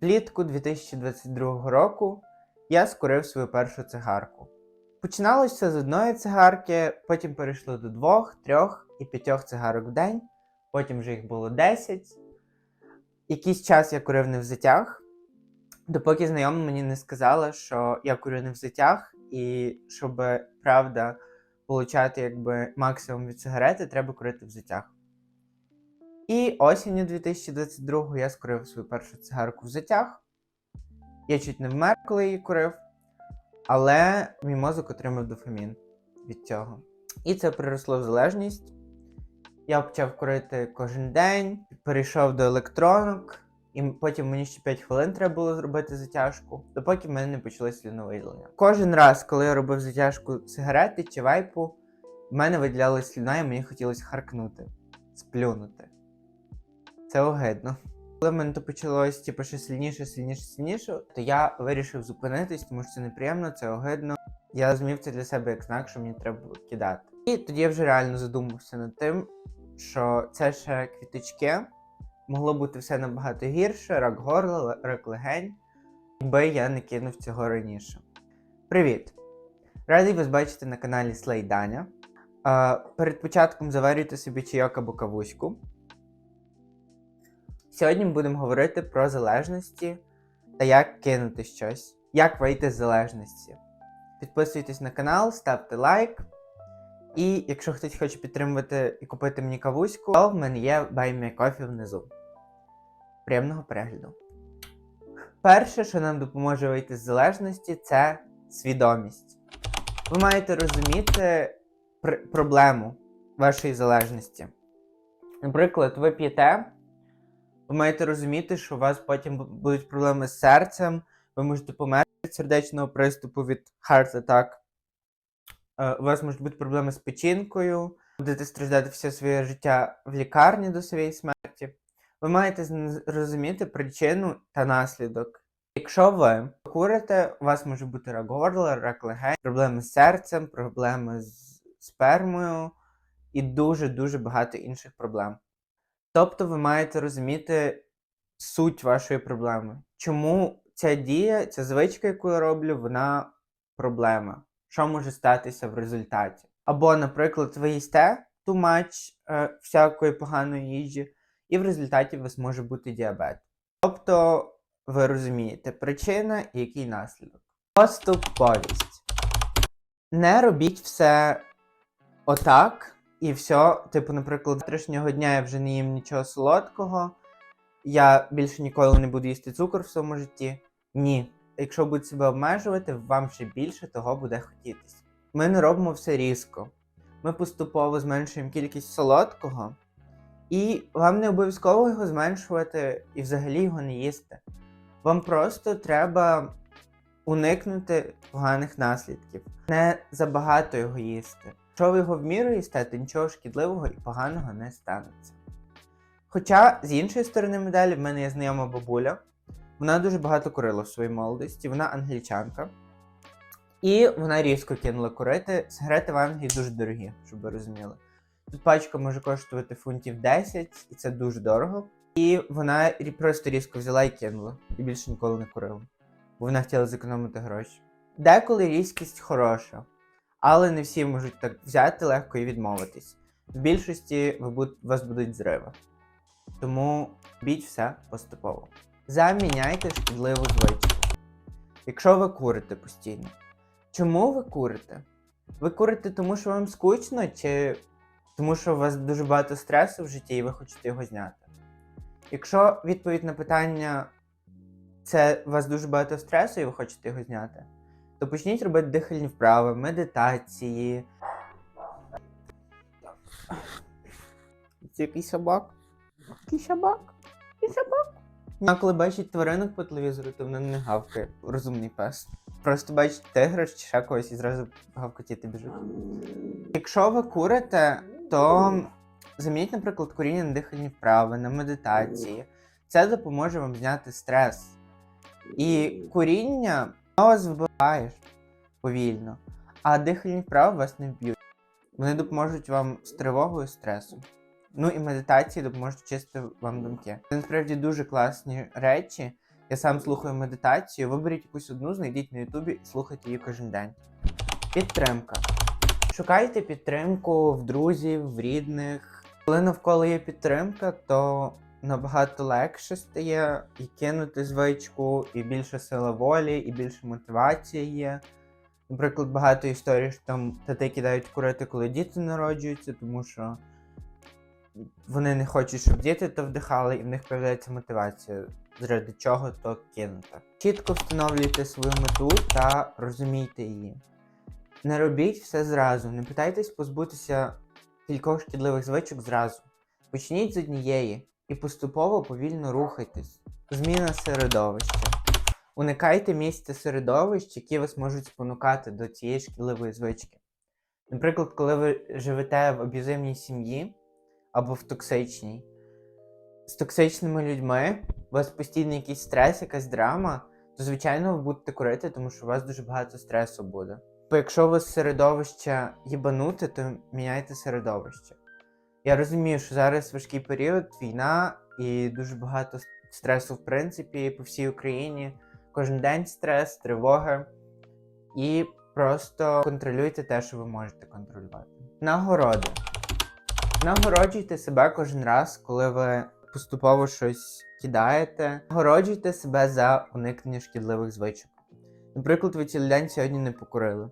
Влітку 2022 року я скурив свою першу цигарку. Починалося все з одної цигарки, потім перейшло до двох, трьох і п'ятьох цигарок в день, потім вже їх було 10. Якийсь час я курив не в затяг, допоки знайома мені не сказала, що я курю не в затяг, і щоб правда получати якби максимум від сигарети, треба курити в затяг. І осінню 2022 я скурив свою першу цигарку в затяг. Я чуть не вмер, коли її курив, але мій мозок отримав дофамін від цього. І це приросло в залежність. Я почав курити кожен день, перейшов до електронок, і потім мені ще 5 хвилин треба було зробити затяжку, допоки в мене не почалось слюновиділення. Кожен раз, коли я робив затяжку сигарети чи вайпу, в мене виділялась слюна, і мені хотілося харкнути, сплюнути. Це огидно. Коли в мене то почалось типу, ще сильніше, сильніше, сильніше, то я вирішив зупинитись, тому що це неприємно, це огидно. Я зрозумів це для себе як знак, що мені треба було кидати. І тоді я вже реально задумався над тим, що це ще квіточки. Могло бути все набагато гірше, рак горла, рак легень, якби я не кинув цього раніше. Привіт! Радий вас бачити на каналі Слей Даня. Перед початком заварюйте собі чайок або кавуську. Сьогодні ми будемо говорити про залежності та як кинути щось, як вийти з залежності. Підписуйтесь на канал, ставте лайк. І якщо хтось хоче підтримувати і купити мені кавуську, то в мене є Coffee внизу. Приємного перегляду. Перше, що нам допоможе вийти з залежності, це свідомість. Ви маєте розуміти пр- проблему вашої залежності. Наприклад, ви п'єте, ви маєте розуміти, що у вас потім будуть проблеми з серцем, ви можете померти від сердечного приступу від heart attack. Е, У вас можуть бути проблеми з печінкою, будете страждати все своє життя в лікарні до своєї смерті. Ви маєте зн- розуміти причину та наслідок. Якщо ви курите, у вас може бути рак горла, рак легень, проблеми з серцем, проблеми з спермою і дуже-дуже багато інших проблем. Тобто ви маєте розуміти суть вашої проблеми. Чому ця дія, ця звичка, яку я роблю, вона проблема. Що може статися в результаті? Або, наприклад, ви їсте too much е, всякої поганої їжі, і в результаті у вас може бути діабет. Тобто ви розумієте причина і який наслідок. Поступовість. Не робіть все отак і все. Типу, наприклад, завтрашнього дня я вже не їм нічого солодкого, я більше ніколи не буду їсти цукор в своєму житті. Ні. Якщо будете себе обмежувати, вам ще більше того буде хотітись. Ми не робимо все різко. Ми поступово зменшуємо кількість солодкого, і вам не обов'язково його зменшувати і взагалі його не їсти. Вам просто треба уникнути поганих наслідків, не забагато його їсти. Якщо ви його в міру їсте, то нічого шкідливого і поганого не станеться. Хоча, з іншої сторони медалі, в мене є знайома бабуля, вона дуже багато курила в своїй молодості, вона англічанка. І вона різко кинула курити. Сигарети в Англії дуже дорогі, щоб ви розуміли. Тут пачка може коштувати фунтів 10, і це дуже дорого. І вона просто різко взяла і кинула. І більше ніколи не курила. Бо вона хотіла зекономити гроші. Деколи різкість хороша, але не всі можуть так взяти легко і відмовитись. В більшості ви у вас будуть зриви. Тому біть все поступово. Заміняйте шкідливу звичку. Якщо ви курите постійно. Чому ви курите? Ви курите тому, що вам скучно, чи тому, що у вас дуже багато стресу в житті і ви хочете його зняти? Якщо відповідь на питання це у вас дуже багато стресу і ви хочете його зняти, то почніть робити дихальні вправи, медитації. Це якийсь собак? Який собак? Який собак? А коли бачить тваринок по телевізору, то вона не гавкає. Розумний пес. Просто бачить тигра чи ще когось і зразу гавкотіти біжить. Якщо ви курите, то замініть, наприклад, куріння на дихальні вправи, на медитації. Це допоможе вам зняти стрес. І куріння вас вбиває повільно, а дихальні вправи вас не вб'ють. Вони допоможуть вам з тривогою і стресом. Ну і медитації допоможуть чисти вам думки. Це насправді дуже класні речі, Я сам слухаю медитацію. Виберіть якусь одну, знайдіть на Ютубі і слухайте її кожен день. Підтримка. Шукайте підтримку в друзів, в рідних. Коли навколо є підтримка, то набагато легше стає і кинути звичку, і більше сила волі, і більше мотивації є. Наприклад, багато історій, що там тати кидають курити, коли діти народжуються, тому що вони не хочуть, щоб діти то вдихали, і в них з'являється мотивація, заради чого то кинути. Чітко встановлюйте свою мету та розумійте її. Не робіть все зразу, не питайтесь позбутися кількох шкідливих звичок зразу. Почніть з однієї і поступово повільно рухайтесь. Зміна середовища. Уникайте місць та середовищ, які вас можуть спонукати до цієї шкідливої звички. Наприклад, коли ви живете в аб'юзивній сім'ї або в токсичній, з токсичними людьми, у вас постійно якийсь стрес, якась драма, то звичайно ви будете курити, тому що у вас дуже багато стресу буде. Бо якщо у вас середовище їбанути, то міняйте середовище. Я розумію, що зараз важкий період, війна і дуже багато стресу, в принципі, по всій Україні. Кожен день стрес, тривоги. І просто контролюйте те, що ви можете контролювати. Нагороди. Нагороджуйте себе кожен раз, коли ви поступово щось кидаєте. Нагороджуйте себе за уникнення шкідливих звичок. Наприклад, ви цілий день сьогодні не покурили.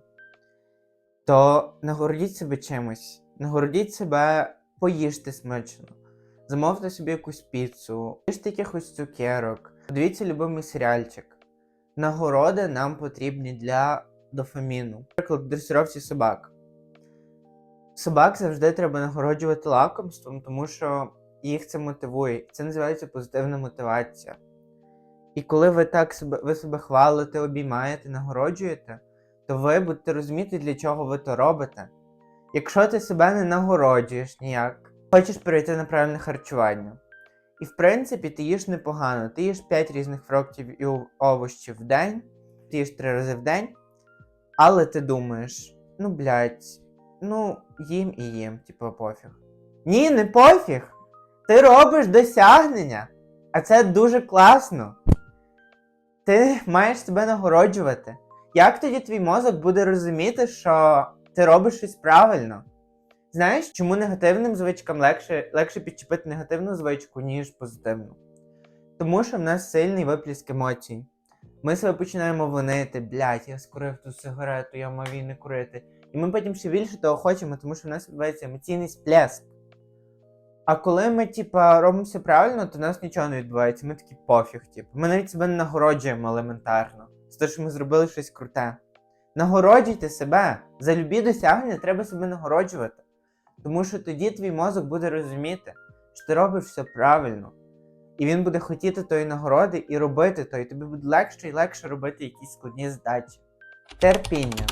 То нагородіть себе чимось. Нагородіть себе, поїжте смачно. Замовте собі якусь піцу, їжте якихось цукерок, подивіться любимий серіальчик. Нагороди нам потрібні для дофаміну. Наприклад, дресировці собак. Собак завжди треба нагороджувати лакомством, тому що їх це мотивує. Це називається позитивна мотивація. І коли ви так себе, ви себе хвалите, обіймаєте, нагороджуєте, то ви будете розуміти, для чого ви то робите. Якщо ти себе не нагороджуєш ніяк, хочеш перейти на правильне харчування. І в принципі ти їш непогано. Ти їш 5 різних фруктів і ов- овочів в день, ти їш 3 рази в день, але ти думаєш, ну блядь, ну їм і їм, типу, пофіг. Ні, не пофіг! Ти робиш досягнення, а це дуже класно. Ти маєш себе нагороджувати. Як тоді твій мозок буде розуміти, що ти робиш щось правильно? Знаєш, чому негативним звичкам легше, легше підчепити негативну звичку, ніж позитивну? Тому що в нас сильний випліск емоцій. Ми себе починаємо винити, блядь, я скурив ту сигарету, я мав її не курити. І ми потім ще більше того хочемо, тому що в нас відбувається емоційний сплеск. А коли ми, типа, робимо все правильно, то в нас нічого не відбувається. Ми такі пофіг, типу. Ми навіть себе не нагороджуємо елементарно. За те, що ми зробили щось круте. Нагороджуйте себе. За любі досягнення треба себе нагороджувати. Тому що тоді твій мозок буде розуміти, що ти робиш все правильно. І він буде хотіти тої нагороди і робити то, і тобі буде легше і легше робити якісь складні задачі. Терпіння.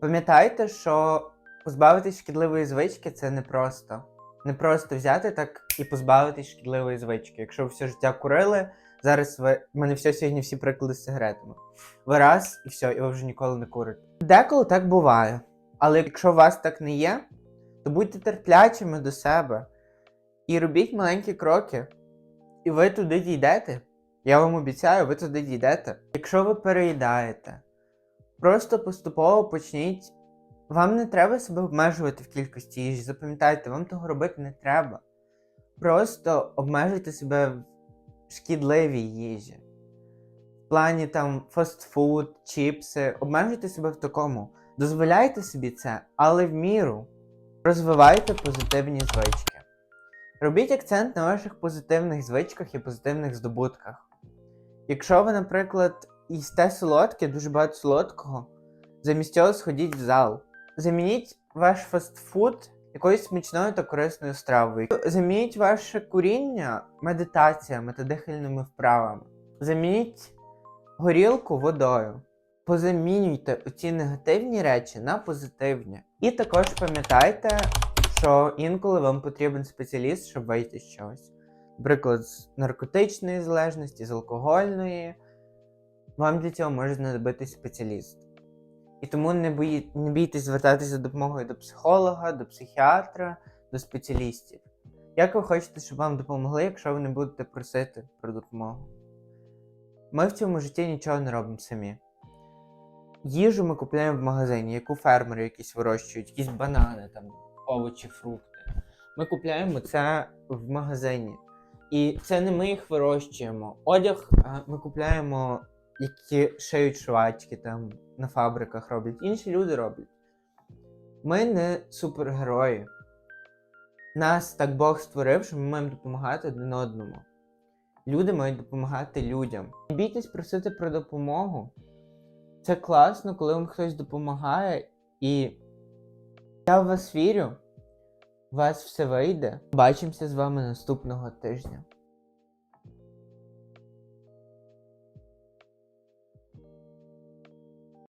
Пам'ятайте, що позбавитись шкідливої звички це непросто. Не просто взяти так і позбавитись шкідливої звички. Якщо ви все життя курили, зараз ви. У мене все сьогодні всі приклади з сигаретами. Ви раз і все, і ви вже ніколи не курите. Деколи так буває. Але якщо у вас так не є, то будьте терплячими до себе і робіть маленькі кроки. І ви туди дійдете. Я вам обіцяю, ви туди дійдете. Якщо ви переїдаєте, просто поступово почніть. Вам не треба себе обмежувати в кількості їжі. Запам'ятайте, вам того робити не треба. Просто обмежуйте себе в шкідливій їжі. В плані там фастфуд, чіпси. Обмежуйте себе в такому. Дозволяйте собі це, але в міру. Розвивайте позитивні звички. Робіть акцент на ваших позитивних звичках і позитивних здобутках. Якщо ви, наприклад, їсте солодке, дуже багато солодкого, замість цього сходіть в зал. Замініть ваш фастфуд якоюсь смачною та корисною стравою. Замініть ваше куріння медитаціями та дихальними вправами. Замініть горілку водою. Позамінюйте ці негативні речі на позитивні. І також пам'ятайте, що інколи вам потрібен спеціаліст, щоб вийти з чогось. Наприклад, з наркотичної залежності, з алкогольної. Вам для цього може знадобитись спеціаліст. І тому не, бої... не бійтесь звертатися за допомогою до психолога, до психіатра, до спеціалістів. Як ви хочете, щоб вам допомогли, якщо ви не будете просити про допомогу? Ми в цьому житті нічого не робимо самі. Їжу ми купуємо в магазині, яку фермери якісь вирощують, якісь банани, там, овочі, фрукти. Ми купуємо це в магазині. І це не ми їх вирощуємо. Одяг ми купуємо, які шиють швачки там на фабриках роблять. Інші люди роблять. Ми не супергерої. Нас так Бог створив, що ми маємо допомагати один одному. Люди мають допомагати людям. Не бійтесь просити про допомогу. Це класно, коли вам хтось допомагає, і я в вас вірю. У вас все вийде. Бачимося з вами наступного тижня.